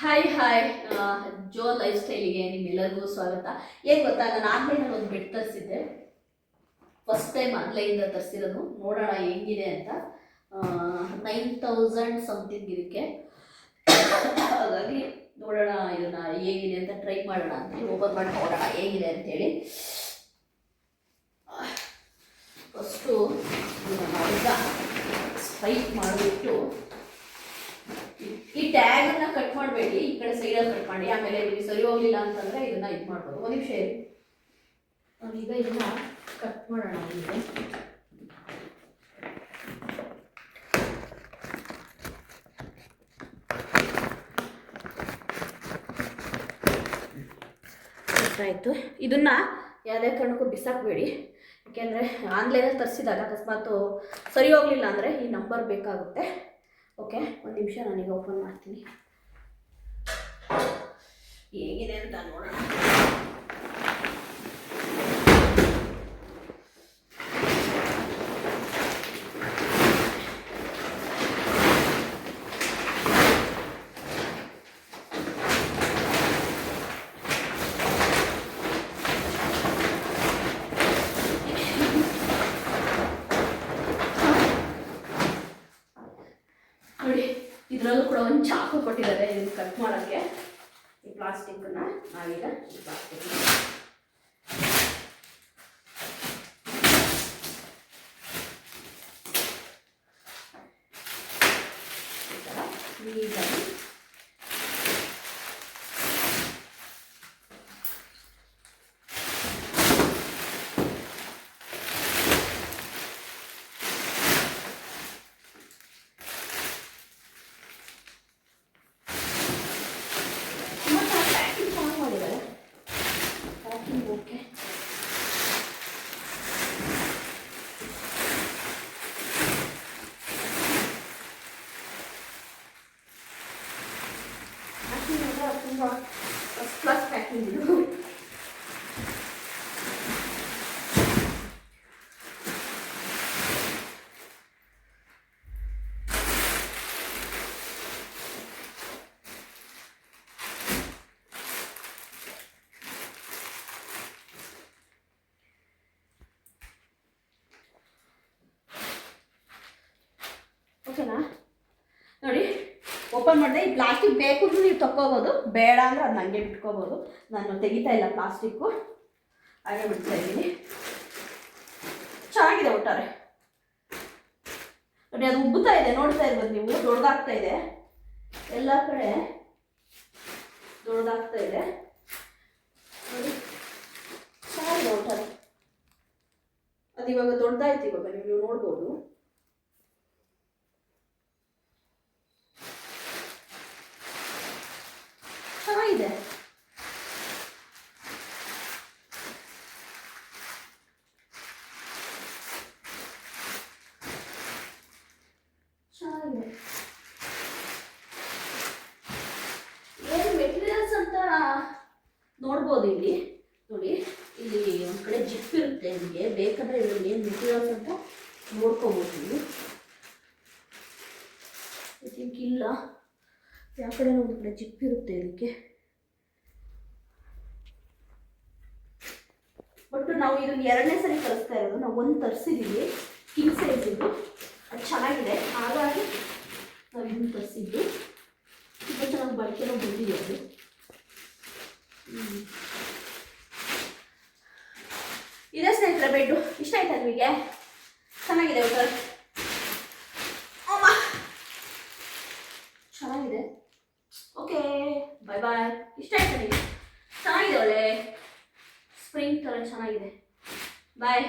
Hi hi ಜೋ life ಸ್ಟೈಲಿಗೆ ನಿಮ್ಮೆಲ್ಲರಿಗೂ ಸ್ವಾಗತ. ಏನು ಗೊತ್ತಾ, ನಾನು ಆನ್ಲೈನಲ್ಲಿ ಒಂದು ಬೆಡ್ ತರಿಸಿದ್ದೆ. ಫಸ್ಟ್ ಟೈಮ್ ಆನ್ಲೈನಿಂದ ತರಿಸಿರೋದು. ನೋಡೋಣ ಹೆಂಗಿದೆ ಅಂತ. ನೈನ್ ತೌಸಂಡ್ ಸಮಥಿಂಗ್ ಇದಕ್ಕೆ. ಹಾಗಾಗಿ ನೋಡೋಣ ಇದನ್ನ ಹೇಗಿದೆ ಅಂತ ಟ್ರೈ ಮಾಡೋಣ ಅಂತೇಳಿ ಓಪನ್ ಮಾಡಿ ನೋಡೋಣ ಹೇಗಿದೆ ಅಂತೇಳಿ ಫಸ್ಟು ಇದನ್ನ ಸ್ಟ್ರೈಟ್ ಮಾಡಿಬಿಟ್ಟು ಈ ಟ್ಯಾಗ್ ಅನ್ನ ಕಟ್ ಮಾಡಬೇಡಿ, ಈ ಕಡೆ ಸೈಡಲ್ಲಿ ಕಟ್ ಮಾಡಿ, ಆಮೇಲೆ ನಿಮಗೆ ಸರಿ ಹೋಗ್ಲಿಲ್ಲ ಅಂತಂದ್ರೆ ಇದನ್ನ ಇದು ಮಾಡ್ಬೋದು. ಒಂದು ನಿಮಿಷ ಇರಿ. ಈಗ ಇದನ್ನ ಕಟ್ ಮಾಡೋಣ ಹೀಗೆ ಆಯಿತು ಇದನ್ನ ಯಾವುದೇ ಕಾರಣಕ್ಕೂ ಬಿಸಾಕಬೇಡಿ. ಯಾಕೆಂದರೆ ಆನ್ಲೈನಲ್ಲಿ ತರಿಸಿದಾಗ ಅಕಸ್ಮಾತು ಸರಿ ಹೋಗ್ಲಿಲ್ಲ ಅಂದರೆ ಈ ನಂಬರ್ ಬೇಕಾಗುತ್ತೆ. ಓಕೆ ಒಂದು ನಿಮಿಷ ನಾನೀಗ ಓಪನ್ ಮಾಡ್ತೀನಿ. ಹೇಗಿದೆ ಅಂತ ನೋಡೋಣ ನೋಡಿ ಇದರಲ್ಲೂ ಕೂಡ ಒಂದು ಚಾಕು ಕೊಟ್ಟಿದ್ದಾರೆ ಇದನ್ನು ಕಟ್ ಮಾಡೋಕ್ಕೆ. ಈ ಪ್ಲಾಸ್ಟಿಕ್ಕನ್ನ ನಾವೀಗ ಈ ಪ್ಲಾಸ್ಟಿಕ್ ಚೆನ್ನಾಗಿ ಪ್ಯಾಕಿಂಗ್ ಚೆನ್ನಾಗಿ ಮಾಡಿದ್ದಾರೆ ಪ್ಯಾಕಿಂಗ್ ಓಕೆ ಪ್ಯಾಕಿಂಗ್ ಎಲ್ಲ ತುಂಬ ಫಸ್ಟ್ ಕ್ಲಾಸ್ ಪ್ಯಾಕಿಂಗ್ ಇದು ಓಕೆನಾ ನೋಡಿ ಓಪನ್ ಮಾಡಿದೆ. ಈ ಪ್ಲಾಸ್ಟಿಕ್ ಬೇಕು ನೀವು ತಕ್ಕೋಬೋದು. ಬೇಡ ಅಂದ್ರೆ ಅದನ್ನ ಹಂಗೆ ಬಿಟ್ಕೋಬೋದು. ನಾನು ತೆಗಿತಾ ಇಲ್ಲ ಪ್ಲಾಸ್ಟಿಕ್ಕು. ಹಾಗೆ ಬಿಡ್ತಾ ಇದ್ದೀನಿ. ಚೆನ್ನಾಗಿದೆ ಒಟ್ಟಾರೆ. ನೋಡಿ, ಅದು ಉಬ್ಬುತ್ತಾ ಇದೆ. ನೋಡ್ತಾ ಇರ್ಬೋದು ನೀವು. ದೊಡ್ಡದಾಗ್ತಾ ಇದೆ. ಎಲ್ಲ ಕಡೆ ದೊಡ್ಡದಾಗ್ತಾ ಇದೆ. ನೋಡಿ, ಚೆನ್ನಾಗಿದೆ ಒಟ್ಟಾರೆ. ಅದು ಇವಾಗ ದೊಡ್ಡದಾಯ್ತು ಇವಾಗ. ನೀವು ನೋಡ್ಬೋದು ಚೆನ್ನಾಗಿದೆ ಚೆನ್ನಾಗಿದೆ ಏನು ಮೆಟೀರಿಯಲ್ಸ್ ಅಂತ ನೋಡ್ಬೋದು ಇಲ್ಲಿ. ನೋಡಿ, ಇಲ್ಲಿ ಒಂದು ಕಡೆ ಜಿಪ್ ಇರುತ್ತೆ ನಿಮಗೆ ಬೇಕಾದ್ರೆ ಇದರಲ್ಲಿ ಏನು ಮೆಟೀರಿಯಲ್ಸ್ ಅಂತ ನೋಡ್ಕೋಬೋದು. ನೀವು ಐ ಥಿಂಕ್ ಇಲ್ಲ ಯಾವ ಕಡೆ ಒಂದು ಕಡೆ ಜಿಪ್ ಇರುತ್ತೆ ಇದಕ್ಕೆ ಬಟ್ ನಾವು ಇದನ್ನು ಎರಡನೇ ಸರಿ ಕಲಿಸ್ತಾ ಇರೋದು. ನಾವು ಒಂದು ತರಿಸಿದ್ದೀವಿ ಕಿಂಗ್ ಸೈಜ್ ಇದು. ಅದು ಚೆನ್ನಾಗಿದೆ. ಹಾಗಾಗಿ ನಾವು ಇದನ್ನು ತರಿಸಿದ್ದು. ತುಂಬ ಚೆನ್ನಾಗಿ ಬಳಕೆನೂ ಬಂದಿದೆ ಅದು. ಇದೆ ಸ್ನೇಹಿತರ ಬೆಡ್ಡು. ಇಷ್ಟ ಆಯ್ತಾ ನಿಮಗೆ? ಚೆನ್ನಾಗಿದೆ ಸರ್ ಚೆನ್ನಾಗಿದೆ. ಓಕೆ ಬಾಯ್ ಬಾಯ್ ಇಷ್ಟ ಆಯ್ತಾ ನಿಮಗೆ? ಚೆನ್ನಾಗಿದೆ ಒಳ್ಳೆ. ಸ್ಪ್ರಿಂಗ್ ಥರ ಚೆನ್ನಾಗಿದೆ. ಬಾಯ್